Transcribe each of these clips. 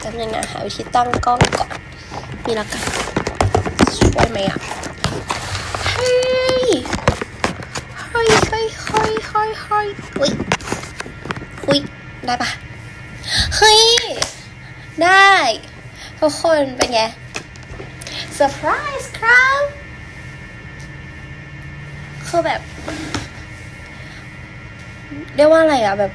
แป๊บนึงนะหาวิธีตั้งกล้องก่อนนี่ละกันช่วยไหมอะเฮ้ยเฮ้ยเฮ้ยเฮ้ยเฮ้ยเฮ้ยอุ้ยอุ้ยได้ปะเฮ้ย ได้ทุกคนเป็นไงเซอร์ไพรส์ครับคือแบบเรียกว่าอะไรอะแบบ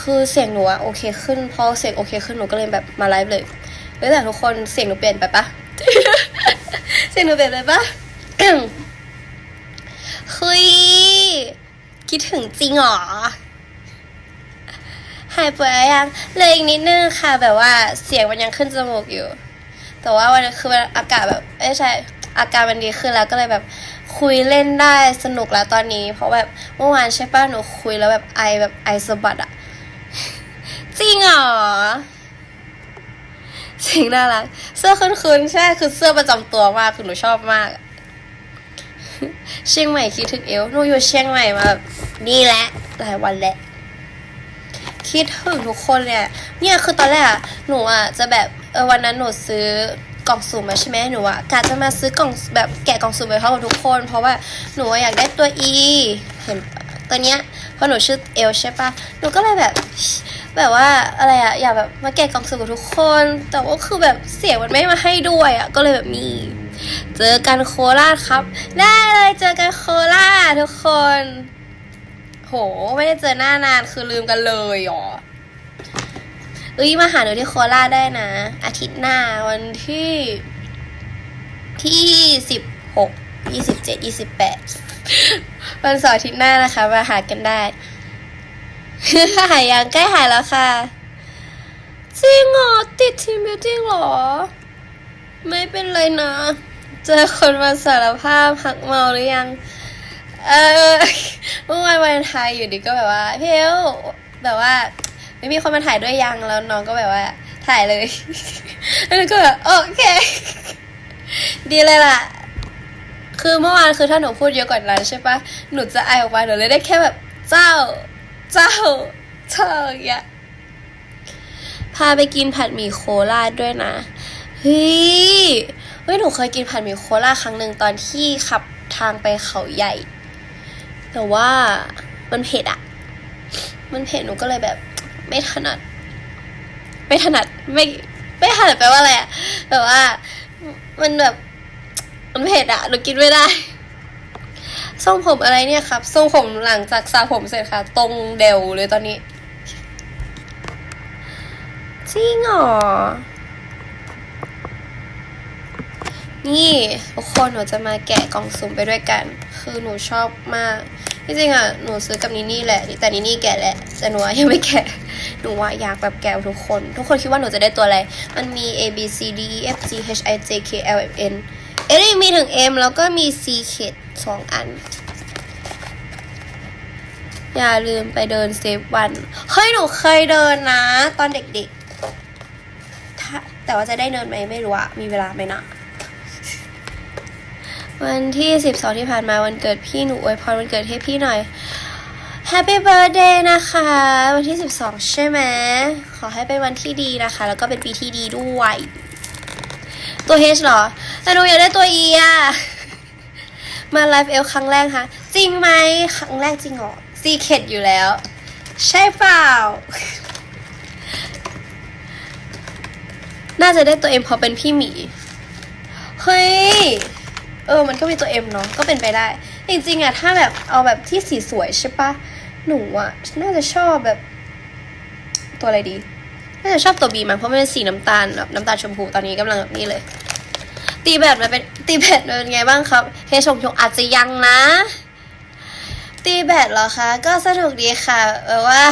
คือเสียงหนูอะโอเคขึ้นพอเสียงโอเคขึ้นหนูก็เลยแบบมาไลฟ์เลยแล้วแต่ทุกคนเสียงหนูเปลี่ยนไปปะเสียงหนูเปลี่ยนไปปะเฮ้ยคิดถึงจริงเหรอหายป่วยยังเลยอีกนิดนึงค่ะ แบบว่าเสียงมันยังขึ้นจมูกอยู่ แต่ว่าวันคืออากาศแบบเอ้ใช่อาการมันดีขึ้นแล้วก็เลยแบบคุยเล่นได้สนุกแล้วตอนนี้ เพราะแบบเมื่อวานใช่ป่ะหนูคุยแล้วแบบไอแบบไอสะบัดอะ จริงเหรอจริงน่ารัก เสื้อคุ้นๆใช่คือเสื้อประจำตัวมากคือหนูชอบมาก เชียงใหม่คิดถึงเอวหนูอยู่เชียงใหม่มานี่แหละหลายวันแล้วคิดถึงทุกคนเลยอะเนี่ยคือตอนแรกหนูอะจะแบบเออวันนั้นหนูซื้อกล่องสุ่มมาใช่ไหมหนูอะกะจะมาซื้อกล่องแบบแกะกล่องสุ่มไปพร้อมกับทุกคน เพราะว่าหนูอยากได้ตัว E เห็น ตัวเนี้ยเพราะหนูชื่อเอลใช่ปะหนูก็เลยแบบ แบบว่าอะไรอะอยากแบบมาแกะกล่องสุ่มกับทุกคน แต่ว่าคือแบบเสียงมันไม่มาให้ด้วยอะก็เลยแบบนี้เจอกันโคราชครับ ได้เลยเจอกันโคราชทุกคน โหไม่ได้เจอหน้านานคือลืมกันเลยเหรอเอ้ยมาหาหนูที่โคราชได้นะ อาทิตย์หน้าวันที่ที่สิบหกยี่สิบเจ็ดยี่สิบแปด วันเสาร์อาทิตย์หน้านะคะ มาหากันได้หายยังใกล้หายแล้วค่ะ จริงเหรอติดทีมบิวติ้งเหรอ ไม่เป็นไรนะ เจอคนมาสารภาพหักเมาหรือยัง เออเมื่อวานวันไทยอยู่ดีก็แบบว่าพี่เอลแบบว่า ไม่มีคนมาถ่ายด้วยยังแล้วน้องก็แบบว่า ถ่ายเลย แล้วก็แบบโอเค ดีเลยล่ะ คือเมื่อวานคือถ้าหนูพูดเยอะกว่านั้นใช่ปะหนูจะไอออกมาหนูเลยได้แค่แบบเจ้า เจ้า เจ้าอย่างเงี้ยพาไปกินผัดหมี่โคราชด้วยนะเฮ้ยเฮ้ยหนูเคยกินผัดหมี่โคราชครั้งหนึ่งตอนที่ขับทางไปเขาใหญ่ แต่ว่ามันเผ็ดอะมันเผ็ดหนูก็เลยแบบ ไม่ถนัด ไม่ถนัดไม่ไม่ถนัดแปลว่าอะไรอะแบบว่ามันแบบ มันเผ็ดอะหนูกินไม่ได้ทรงผมอะไรเนี่ยครับทรงผมหลังจากสระผมเสร็จค่ะ ตรงเดวเลยตอนนี้จริงเหรอ นี่ทุกคนหนูจะมาแกะกล่องสุ่มไปด้วยกัน คือหนูชอบมากที่จริงอะหนูซื้อกับนินี่แหละแต่นินี่แกะแหละแต่หนูยังไม่แกะหนูว่าอยากแบบแกะทุกคน ทุกคนคิดว่าหนูจะได้ตัวอะไร มันมี A B C D E F G H I J K L M N เอ้ยมีถึง M แล้วก็มี C เขตสองอัน อย่าลืมไปเดินเซฟวัน เฮ้ย หนูเคยเดินนะ ตอนเด็กๆถ้าแต่ว่าจะได้เดินไหมไม่รู้อะมีเวลาไหมนะ วันที่12ที่ผ่านมาวันเกิดพี่หนูอวยพรวันเกิดให้พี่หน่อย Happy Birthday นะคะ วันที่ 12 ใช่ไหม ขอให้เป็นวันที่ดีนะคะ แล้วก็เป็นปีที่ดีด้วย ตัว H เหรอแต่หนูอยากได้ตัว E อะมาไลฟ์เอลครั้งแรกค่ะ จริงไหมครั้งแรกจริงเหรอซีเคดอยู่แล้ว ใช่เปล่า น่าจะได้ตัวเอ็มเพราะเป็นพี่หมี เฮ้ย เออ มันก็มีตัวเอ็มเนาะ ก็เป็นไปได้ จริงๆอะถ้าแบบเอาแบบที่สีสวยใช่ปะ หนูอะน่าจะชอบแบบ ตัวอะไรดี น่าจะชอบตัวบีมันเพราะมันเป็นสีน้ำตาลแบบน้ำตาลชมพูตอนนี้กำลังแบบนี้เลย ตีแบดมันเป็นตีแบดมันเป็นไงบ้างครับเฮชงชงอาจจะยังนะ ตีแบดเหรอคะ ก็สนุกดีค่ะเออว่า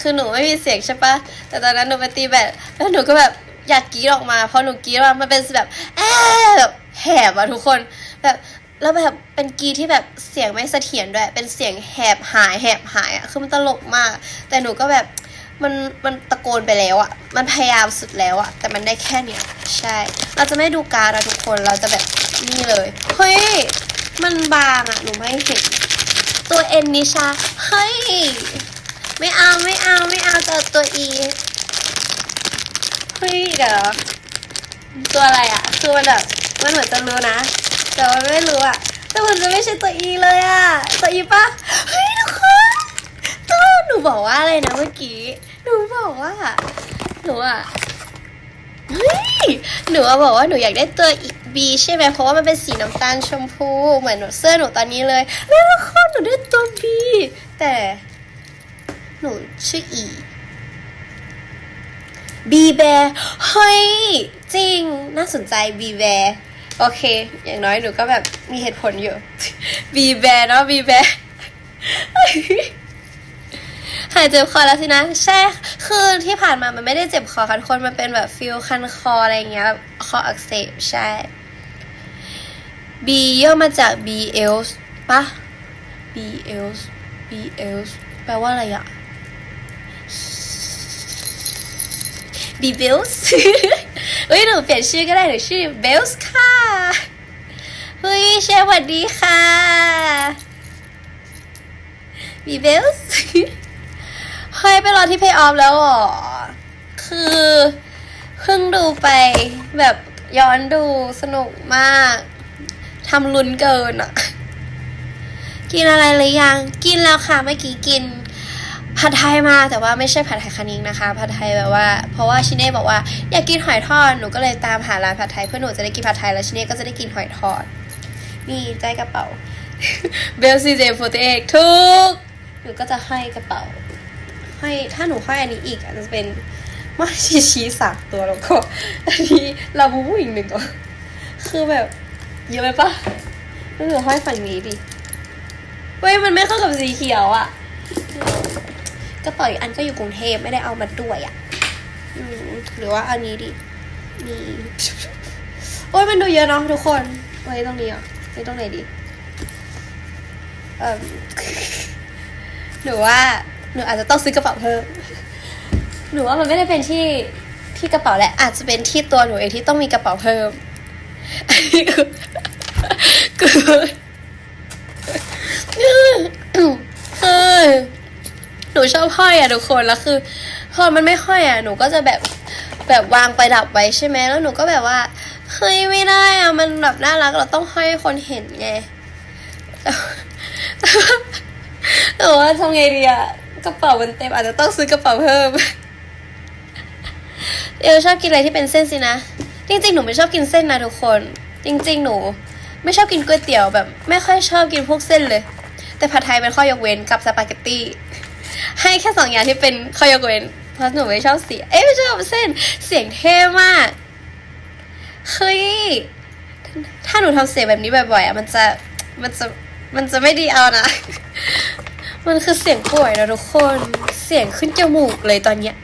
คือหนูไม่มีเสียงใช่ปะแต่ตอนนั้นหนูไปตีแบดแล้วหนูก็แบบอยากกรีดออกมาเพราะหนูกรีดว่ามันเป็นแบบแอบแบบแหบอะทุกคนแบบแล้วแบบเป็นกรีดที่แบบเสียงไม่เสถียรด้วย เป็นเสียงแหบหายแหบหายอะคือมันตลกมาก แต่หนูก็แบบ มันมันตะโกนไปแล้วอะมันพยายามสุดแล้วอะแต่มันได้แค่เนี้ยใช่ เราจะไม่ดูการดอะทุกคนเราจะแบบนี่เลยเฮ้ยมันบางอะหนูไม่เห็น ตัวเอ็นนิชาเฮ้ยไม่เอาไม่เอาไม่เอาจะเอตัวอีเอีกเหรอตัวอะไรอะคือมันแบบมันเหมือนจะรู้นะ แต่มันไม่รู้อะแต่มันจะไม่ใช่ตัวอีเลยอะตัวอีปะเฮ้ยทุกคนตัวหนูบอกว่าอะไรนะเมื่อกี้ นูบอกว่า หนูอะเฮ้ยหนูอะบอกว่าหนูอยากได้ตัวบีใช่ไหมเพราะว่ามันเป็นสีน้ำตาลชมพู เหมือนหนูเสื้อหนูตอนนี้เลยแล้วทุกคนหนูได้ตัวบีแต่หนูชื่ออีบีแบร์เฮ้ย จริง น่าสนใจบีแบร์โอเค อย่างน้อยหนูก็แบบมีเหตุผลอยู่บีแบร์เนาะบีแบร์ หายเจ็บคอแล้วสินะใช่คือที่ผ่านมามันไม่ได้เจ็บคอคันคนมันเป็นแบบฟิลคันคออะไรเงี้ยแบบคออักเสบใช่ B ย่อมาจาก B else ปะ B else B else แปลว่าอะไรอะ B bills เฮ้ยหนูเปลี่ยนชื่อก็ได้หนูชื่อ Bells ค่ะ เฮ้ยเชฟสวัสดีค่ะ B bills เฮ้ยไปรอที่ pay off แล้วเหรอคือเพิ่งดูไปแบบย้อนดูสนุกมากทำลุ้นเกินอะกินอะไรหรือยัง กินแล้วค่ะเมื่อกี้กินผัดไทยมาแต่ว่าไม่ใช่ผัดไทยคณิงนะคะผัดไทยแบบว่า เพราะว่าชิเน่บอกว่าอยากกินหอยทอดหนูก็เลยตามหาร้านผัดไทยเพื่อหนูจะได้กินผัดไทยแล้วชิเน่ก็จะได้กินหอยทอดนี่ใจกระเป๋าเบลซีเจโฟเตเอกทุกหนูก็จะให้กระเป๋า ห้อยถ้าหนูห้อยอันนี้อีกอาจจะเป็นมาชีชีสามตัวแล้วก็อันนี้ลาบูบูอีกหนึ่งตัว คือแบบเยอะไปปะแล้วหนูห้อยฝั่งนี้ดิเว้ยมันไม่เข้ากับสีเขียวอะกระเป๋าอีกอันก็อยู่กรุงเทพไม่ได้เอามาด้วยอะ่ะหรือว่าอันนี้ดินี่โอ้ยมันดูเยอะเนาะทุกคนไว้ตรงนี้อะไว้ตรงไหนดี เอ่มหนูว่า หนูอาจจะต้องซื้อกระเป๋าเพิ่ม หนูว่ามันไม่ได้เป็นที่ที่กระเป๋าแหละอาจจะเป็นที่ตัวหนูเองที่ต้องมีกระเป๋าเพิ่มอันนี้คือคือคือหนูชอบห้อยอะทุกคนแล้วคือพอมันไม่ห้อยอะหนูก็จะแบบแบบวางไปดับไว้ใช่ไหมแล้วหนูก็แบบว่าเฮ้ยไม่ได้อะมันแบบน่ารักเราต้องห้อยให้คนเห็นไงแต่ว่าทำไงดีอะ กระเป๋ามันเต็มอาจจะต้องซื้อกระเป๋าเพิ่ม เอลชอบกินอะไรที่เป็นเส้นสินะ จริงๆ หนูไม่ชอบกินเส้นนะทุกคน จริง ๆ หนู ไม่ชอบกินก๋วยเตี๋ยวแบบ ไม่ค่อยชอบกินพวกเส้นเลย แต่ผัดไทยเป็นข้อยกเว้นกับสปาเกตตี้ให้แค่สองอย่างที่เป็นข้อยกเว้นเพราะหนูไม่ชอบเสีย เอ้ยไม่ชอบเส้น เสียงเท่มากเฮ้ยถ้าหนูทำเสียงแบบนี้บ่อยๆอะมันจะมันจะมันจะไม่ดีเอานะ มันคือเสียงป่วยนะทุกคน เสียงขึ้นจมูกเลยตอนเนี้ย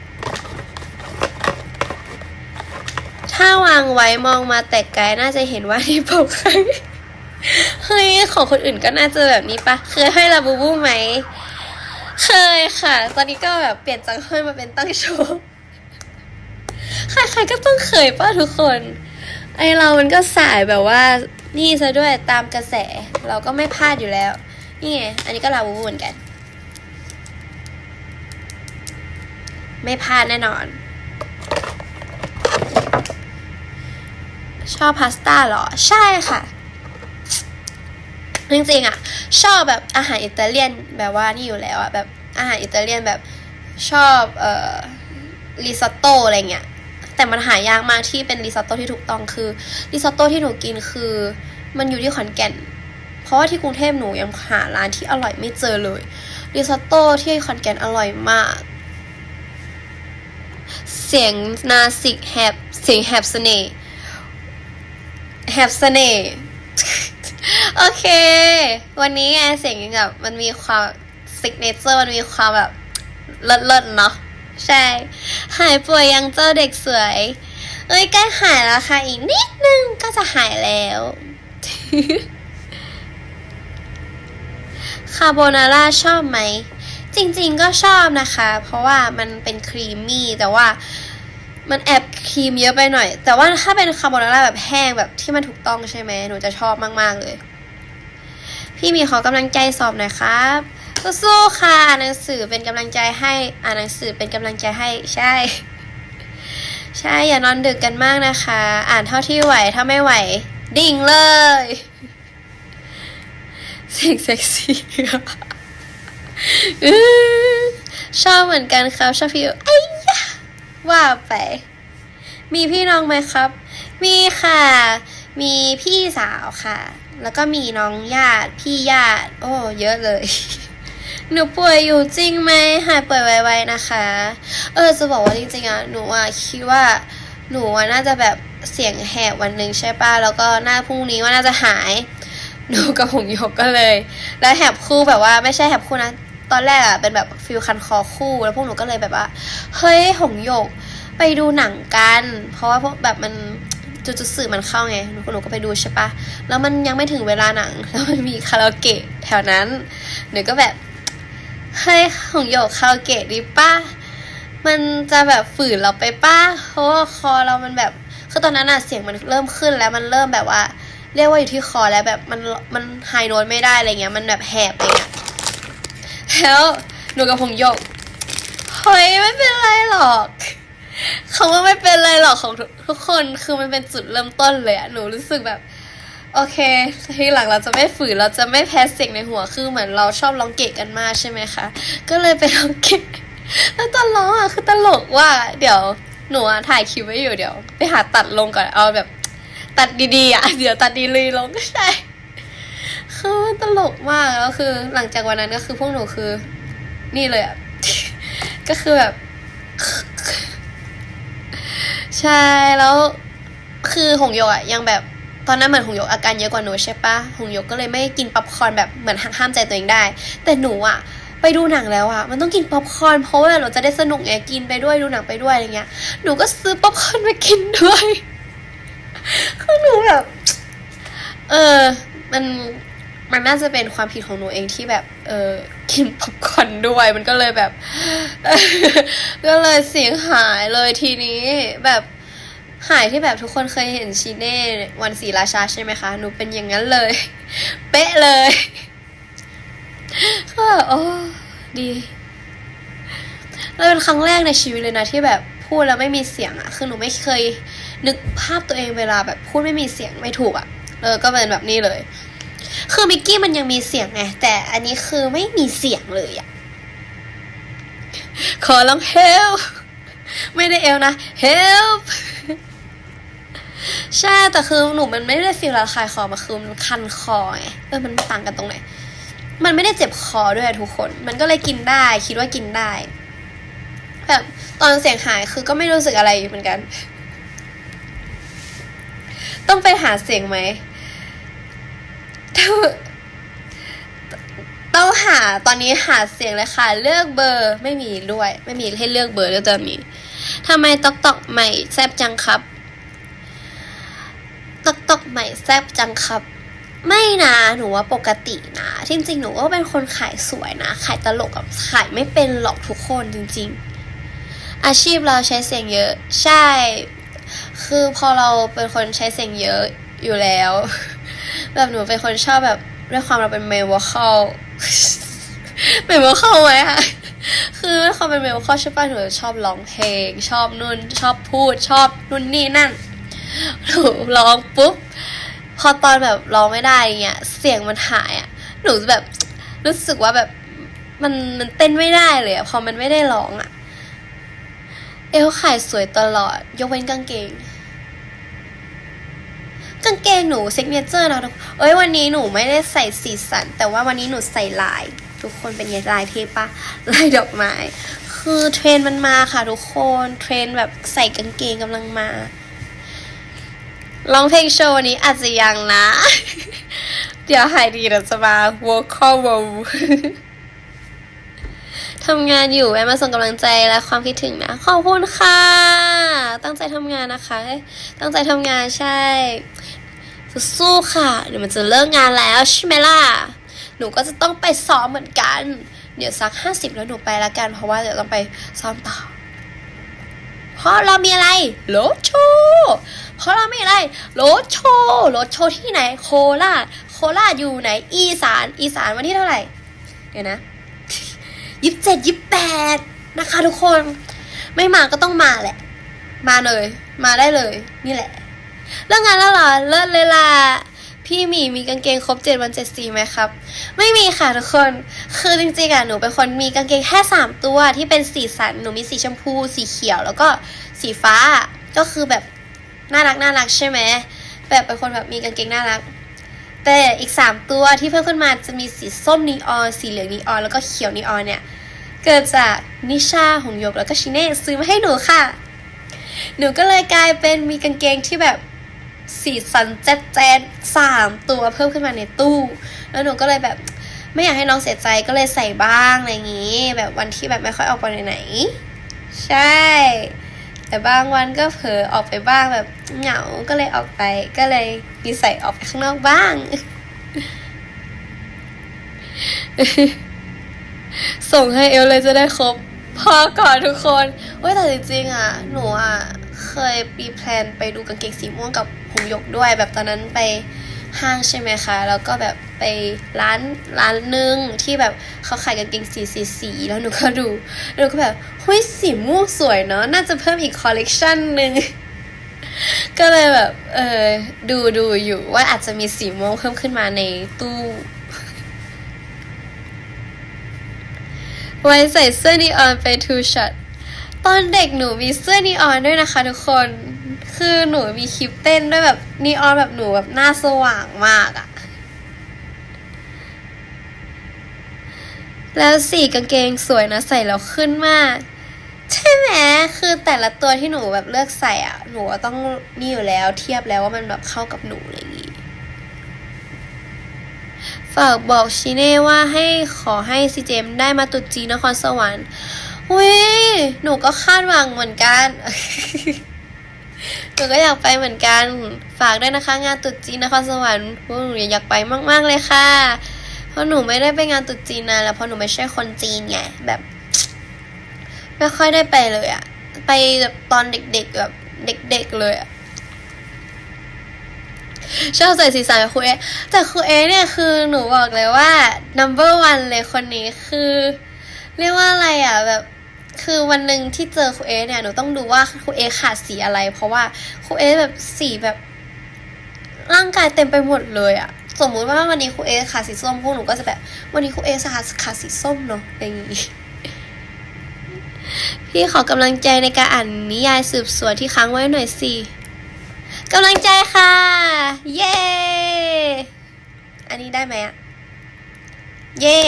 ถ้าวางไว้มองมาแต่ไกลน่าจะเห็นว่าที่ปกใคร เฮ้ย ของคนอื่นก็น่าจะแบบนี้ปะ เคยให้ลาบูบูไหม เคยค่ะ ตอนนี้ก็แบบเปลี่ยนจากห้อยมาเป็นตั้งโชว์ ใครๆก็ต้องเคยป่ะทุกคน ไอเรามันก็สายแบบว่า นี่ซะด้วยตามกระแส เราก็ไม่พลาดอยู่แล้วนี่ไง อันนี้ก็ลาบูบูเหมือนกัน ไม่พลาดแน่นอน ชอบพาสต้าเหรอ ใช่ค่ะ จริงๆอะ ชอบแบบอาหารอิตาเลียนแบบว่านี่อยู่แล้วอะแบบอาหารอิตาเลียนแบบชอบเอ่อริซอตโตอะไรเงี้ยแต่มันหายากมากที่เป็นริซอตโตที่ถูกต้องคือริซอตโตที่หนูกินคือ มันอยู่ที่ขอนแก่น เพราะว่าที่กรุงเทพหนูยังหาร้านที่อร่อยไม่เจอเลยริซอตโตที่ขอนแก่นอร่อยมาก เสียงนาสิกแฮบเสียงแฮบเสน่ห์แฮบเสน่ห์โอเค วันนี้ไงเสียงแบบมันมีความซิกเนเจอร์มันมีความแบบเลิศๆเนาะใช่ หายป่วยยังเจ้าเด็กสวย เอ้ยใกล้หายแล้วค่ะ อีกนิดนึงก็จะหายแล้ว คาโบนาร่าชอบไหม จริงๆก็ชอบนะคะ เพราะว่ามันเป็นครีมมี่แต่ว่ามันแอบครีมเยอะไปหน่อย แต่ว่าถ้าเป็นคาโบนาร่าแบบแห้งแบบที่มันถูกต้องใช่ไหมหนูจะชอบมากๆเลย พี่มีขอกำลังใจสอบหน่อยครับสู้ๆค่ะอ่านหนังสือเป็นกำลังใจให้อ่านหนังสือเป็นกำลังใจให้ใช่ ใช่อย่านอนดึกกันมากนะคะ อ่านเท่าที่ไหวถ้าไม่ไหว ดิ่งเลย เสียงเซ็กซี่ ชอบเหมือนกันครับชอบพี่ไอ้ยะว่าไป มีพี่น้องไหมครับ มีค่ะ มีพี่สาวค่ะ แล้วก็มีน้องญาติพี่ญาติ โอ้ เยอะเลย หนูป่วยอยู่จริงไหมหายป่วยไวๆนะคะ เออจะบอกว่าจริงๆอะหนูอะคิดว่าหนูอะน่าจะแบบเสียงแหบวันหนึ่งใช่ป่ะ แล้วก็หน้าพรุ่งนี้ว่าน่าจะหาย หนูกับหงยกก็เลย แล้วแหบคู่แบบว่าไม่ใช่แหบคู่นะ ตอนแรกอะเป็นแบบฟิลคันคอคู่ แล้วพวกหนูก็เลยแบบว่า เฮ้ยหงหยกไปดูหนังกัน เพราะว่าพวกแบบมันจุดจุดสื่อมันเข้าไงหนูก็หนูก็ไปดูใช่ปะ แล้วมันยังไม่ถึงเวลาหนัง แล้วมันมีคาราโอเกะแถวนั้น หนูก็แบบ เฮ้ยหงโยกคาราโอเกะดีปะมันจะแบบฝืนเราไปปะเพราะว่าคอเรามันแบบ คือตอนนั้นอะเสียงมันเริ่มขึ้นแล้วมันเริ่มแบบว่า เรียกว่าอยู่ที่คอแล้วแบบมันมันไฮโน้ตไม่ได้อะไรเงี้ย มันแบบแหบอะไรเงี้ย แล้วหนูกับหงโยกเฮ้ยไม่เป็นไรหรอกเขาว่าไม่เป็นไรหรอกของทุกคนคือมันเป็นจุดเริ่มต้นเลยอะหนูรู้สึกแบบ โอเคทีหลังเราจะไม่ฝืนเราจะไม่แพ้เสียงในหัวคือเหมือนเราชอบร้องเกะกันมากใช่ไหมคะ ก็เลยไปร้องเกะแล้วตอนร้องอะคือตลกว่า เดี๋ยวหนูถ่ายคลิปไว้อยู่เดี๋ยว ไปหาตัดลงก่อนเอาแบบ ตัดดีๆอะเดี๋ยวตัดดีเลยลงก็ใช่ คือมันตลกมากแล้วคือ หลังจากวันนั้นก็คือพวกหนูคือ นี่เลยอะก็คือแบบ ใช่แล้ว คือหงโยกอะยังแบบตอนนั้นเหมือนหงโยกอาการเยอะกว่าหนูใช่ปะหงโยกก็เลยไม่กินป๊อปคอร์นแบบเหมือนห้ามใจตัวเองได้ แต่หนูอะไปดูหนังแล้วอะมันต้องกินป๊อปคอร์นเพราะว่าเราจะได้สนุกไงกินไปด้วยดูหนังไปด้วยอะไรเงี้ย หนูก็ซื้อป๊อปคอร์นมากินด้วยคือหนูแบบ เออ มัน มันน่าจะเป็นความผิดของหนูเองที่แบบ เออกินป๊อปคอร์นด้วย มันก็เลยแบบ ก็เลยเสียงหายเลยทีนี้แบบหายที่แบบทุกคนเคยเห็นชีเน่วันศรีราชาใช่ไหมคะ หนูเป็นอย่างนั้นเลย เป๊ะเลยก็โอ้ดีแล้วเป็นครั้งแรกในชีวิตเลยนะที่แบบพูดแล้วไม่มีเสียงอะคือหนูไม่เคยนึกภาพตัวเองเวลาแบบพูดไม่มีเสียงไม่ถูกอะเออก็เป็นแบบนี้เลย คือมิกกี้มันยังมีเสียงไงแต่อันนี้คือไม่มีเสียงเลยอะขอลอง help ไม่ได้เอลนะ help ใช่แต่คือหนูมันไม่ได้ฟีลระคายคอมาคือมันคันคอไงเออมันต่างกันตรงไหนมันไม่ได้เจ็บคอด้วยทุกคน มันก็เลยกินได้ คิดว่ากินได้ แบบตอนเสียงหายคือก็ไม่รู้สึกอะไรเหมือนกัน ต้องไปหาเสียงไหม ต้องหาตอนนี้หาเสียงเลยค่ะ เลือกเบอร์ไม่มีด้วย ไม่มีให้เลือกเบอร์แล้วจะมีทำไมตอกตอกใหม่แซบจังครับตอกตอกใหม่แซบจังครับ ไม่นะหนูว่าปกตินะจริงๆหนูก็เป็นคนขายสวยนะ ขายตลกกับขายไม่เป็นหรอกทุกคนจริง ๆ อาชีพเราใช้เสียงเยอะ ใช่ คือพอเราเป็นคนใช้เสียงเยอะอยู่แล้ว แบบหนูเป็นคนชอบแบบด้วยความเราเป็นเมลวอคอลเมลวอคอลไหมอะคือด้วยความเป็นเมลวอคอลใช่ป่ะหนูชอบร้องเพลง ชอบนู่นชอบพูดชอบนู่นนี่นั่นหนูร้องปุ๊บพอตอนแบบร้องไม่ได้เงี้ยเสียงมันหายอะหนูแบบรู้สึกว่าแบบมันมันเต้นไม่ได้เลยอะพอมันไม่ได้ร้องอะเอวขายสวยตลอด ยกเว้นกางเกงางเกงหนูซิกเนเจอร์นะทุกเอ้ยวันนี้หนูไม่ได้ใส่สีสัน แต่ว่าวันนี้หนูใส่ลาย ทุกคนเป็นไงลายเทปะลายดอกไม้ คือเทรนมันมาค่ะทุกคนเทรนแบบใส่กางเกงกำลังมาร้องเพลงโชว์วันนี้อาจจะยังนะ เดี๋ยวหายดีเดี๋ยวจะมา vocal w o ทำงานอยู่แวะมาส่งกำลังใจและความคิดถึงนะ ขอบคุณค่ะ ตั้งใจทำงานนะคะ ตั้งใจทำงานใช่ สู้ๆค่ะ เดี๋ยวมันจะเลิกงานแล้วใช่ไหมล่ะ หนูก็จะต้องไปซ้อมเหมือนกัน เดี๋ยวสักห้าสิบแล้วหนูไปละกัน เพราะว่าเดี๋ยวต้องไปซ้อมต่อ เพราะเรามีอะไรรถโชว์เพราะเรามีอะไรรถโชว์รถโชว์ที่ไหน โคราช โคราชอยู่ไหน อีสาน อีสานวันที่เท่าไหร่ เดี๋ยวนะยี่สิบเจ็ดยี่สิบแปดนะคะทุกคน ไม่มาก็ต้องมาแหละ มาเลย มาได้เลย นี่แหละ เรื่องานแล้วเหรอ เลิศเลยล่ะ พี่หมีมีกางเกงครบเจ็ดวันเจ็ดสีไหมครับ ไม่มีค่ะทุกคน คือจริงๆอะหนูเป็นคนมีกางเกงแค่สามตัวที่เป็นสีสัน หนูมีสีชมพู สีเขียว แล้วก็สีฟ้า ก็คือแบบน่ารักน่ารักใช่ไหม แบบเป็นคนแบบมีกางเกงน่ารัก แต่อีกสามตัวที่เพิ่มขึ้นมาจะมีสีส้มนีออน สีเหลืองนีออน แล้วก็เขียวนีออนเนี่ยเกิดจากนิชาหงยกแล้วก็ชิเน่ซื้อมาให้หนูค่ะ หนูก็เลยกลายเป็นมีกางเกงที่แบบ สีสันแจ๊ดแจ๊ดสามตัวเพิ่มขึ้นมาในตู้ แล้วหนูก็เลยแบบไม่อยากให้น้องเสียใจก็เลยใส่บ้างอะไรอย่างนี้ แบบวันที่แบบไม่ค่อยออกไปไหนใช่ แต่บางวันก็เผลอออกไปบ้างแบบเหงาก็เลยออกไป ก็เลยมีใส่ออกไปข้างนอกบ้าง ส่งให้เอลเลยจะได้ครบ พอก่อนทุกคนเว้ยแต่จริงๆอะ หนูอะ เคยมีแพลนไปดูกางเกงสีม่วงกับหงหยกด้วย แบบตอนนั้นไปห้างใช่ไหมคะ แล้วก็แบบไปร้านร้านหนึ่งที่แบบเขาขายกางเกงสีสีสีแล้วหนูก็ดูแล้วหนูก็แบบเฮ้ยสีม่วงสวยเนาะน่าจะเพิ่มอีกคอลเลกชันหนึ่งก็เลยแบบ เออดูดูอยู่ว่าอาจจะมีสีม่วงเพิ่มขึ้นมาในตู้ ไว้ใส่เสื้อนีออนไปทูช็อตตอนเด็กหนูมีเสื้อนีออนด้วยนะคะทุกคน คือหนูมีคลิปเต้นด้วยแบบนีออนแบบหนูแบบหน้าสว่างมากอะแล้วสีกางเกงสวยนะใส่แล้วขึ้นมาก ใช่ไหมคือแต่ละตัวที่หนูแบบเลือกใส่อะ หนูต้องนี่อยู่แล้วเทียบแล้วว่ามันแบบเข้ากับหนูอะไรอย่างงี้ ฝากบอกชิเน่ว่าให้ขอให้ซีเจมได้มาตุจีนครสวรรค์อุ้ยหนูก็คาดหวังเหมือนกัน หนูก็อยากไปเหมือนกัน ฝากด้วยนะคะงานตุจีนครสวรรค์พวกหนูอยากไปมาก ๆเลยค่ะ เพราะหนูไม่ได้ไปงานตุจีนนานแล้วเพราะหนูไม่ใช่คนจีนไงแบบ ไม่ค่อยได้ไปเลยอะไปแบบตอนเด็กๆแบบเด็ก ๆ เลยอะ ชอบใส่สีสันกับครูเอแต่ครูเอเนี่ยคือหนูบอกเลยว่า number one เลยคนนี้คือ เรียกว่าอะไรอะแบบคือวันหนึ่งที่เจอครูเอเนี่ยหนูต้องดูว่าครูเอขาดสีอะไร เพราะว่าครูเอแบบสีแบบ ร่างกายเต็มไปหมดเลยอะสมมุติว่าวันนี้ครูเอขาดสีส้มพวกหนูก็จะแบบ วันนี้ครูเอขาดขาดสีส้มเนาะอะไรอย่างงี้พี่ขอกำลังใจในการอ่านนิยายสืบสวนที่ค้างไว้หน่อยสิ กำลังใจค่ะ เย้ อันนี้ได้ไหมอะเย้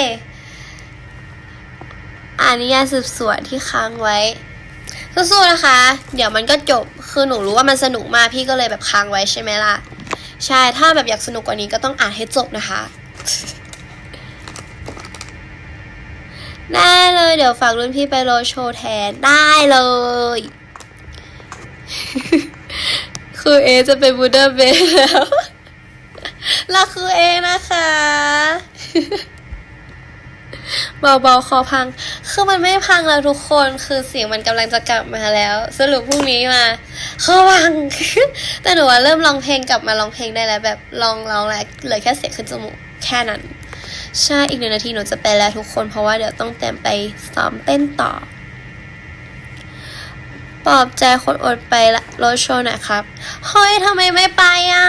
อ่านนิยายสืบสวนที่ค้างไว้สู้ๆนะคะ เดี๋ยวมันก็จบ คือหนูรู้ว่ามันสนุกมากพี่ก็เลยแบบค้างไว้ใช่ไหมล่ะ ใช่ ถ้าแบบอยากสนุกกว่านี้ก็ต้องอ่านให้จบนะคะ ได้เลย เดี๋ยวฝากรุ่นพี่ไปโรโชว์แทนได้เลย คือเอจะเป็นบูเดาเบสแล้วรักคือเอนะคะเบาๆคอพัง คือมันไม่พังแล้วทุกคน คือเสียงมันกำลังจะกลับมาแล้ว สรุปพรุ่งนี้มาคอพัง แต่หนูว่าเริ่มร้องเพลงกลับมาร้องเพลงได้แล้ว แบบลองร้องแล้วเหลือแค่เสียงขึ้นจมูกแค่นั้น ใช่ อีกหนึ่งนาทีหนูจะไปแล้วทุกคน เพราะว่าเดี๋ยวต้องเต็มไปซ้อมเต้นต่อ ปลอบใจคนอดไปละรถโชว์หน่อยครับ เฮ้ยทำไมไม่ไปอะ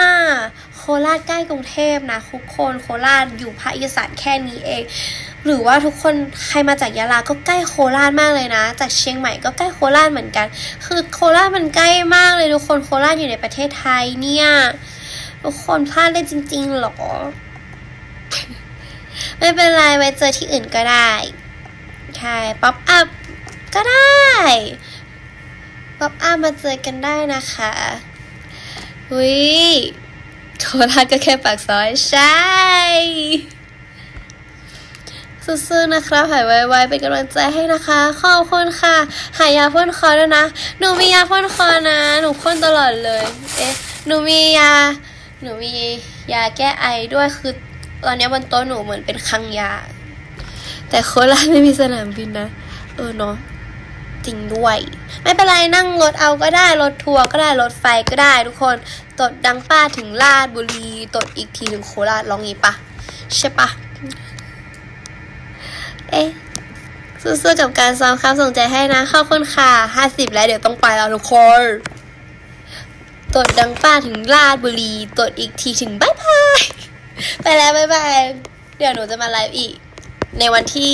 โคราชใกล้กรุงเทพนะทุกคนโคราชอยู่ภาคอีสานแค่นี้เอง หรือว่าทุกคนใครมาจากยะลาก็ใกล้โคราชมากเลยนะ จากเชียงใหม่ก็ใกล้โคราชเหมือนกัน คือโคราชมันใกล้มากเลยทุกคนโคราชอยู่ในประเทศไทยเนี่ยทุกคนพลาดได้จริงๆหรอ ไม่เป็นไรไว้เจอที่อื่นก็ได้ใช่ป๊อปอัพก็ได้ ป๊อปอัพมาเจอกันได้นะคะอุ้ยโคราชก็แค่ปากซอยใช่สู้ๆนะครับหายไวๆเป็นกำลังใจให้นะคะ ขอบคุณค่ะ หายาพ่นคอด้วยนะ หนูมียาพ่นคอนะ หนูพ่นตลอดเลย เอ๊ะ หนูมียา หนูมียาแก้ไอด้วย คือตอนนี้บนโต๊ะหนูเหมือนเป็นคลังยา แต่โคราชไม่มีสนามบินนะ เออเนาะ จริงด้วย ไม่เป็นไรนั่งรถเอาก็ได้รถทัวร์ก็ได้รถไฟก็ได้ทุกคนตดดังป้าถึงลาดบุรีตดอีกทีถึงโคราชลองงี้ปะใช่ปะเอ๊ะสู้ๆกับการซ้อมครับส่งใจให้นะขอบคุณค่ะ50แล้วเดี๋ยวต้องไปแล้วทุกคนตรวจดังป้าถึงลาดบุรีตรวจอีกทีถึงบายบายไปแล้วบายบายเดี๋ยวหนูจะมาไลฟ์อีก ในวันที่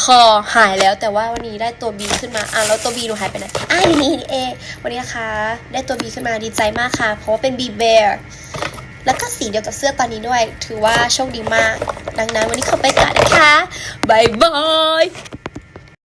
คอหายแล้วแต่ว่าวันนี้ได้ตัว B ขึ้นมาอะแล้วตัว B หนูหายไปไหนอะนี่นี่นี่เองวันนี้นะคะ ได้ตัว B ขึ้นมาดีใจมากค่ะ เพราะว่าเป็น B Bear แล้วก็สีเดียวกับเสื้อตอนนี้ด้วย ถือว่าโชคดีมาก ดังนั้นวันนี้ขอไปก่อนนะคะบายบาย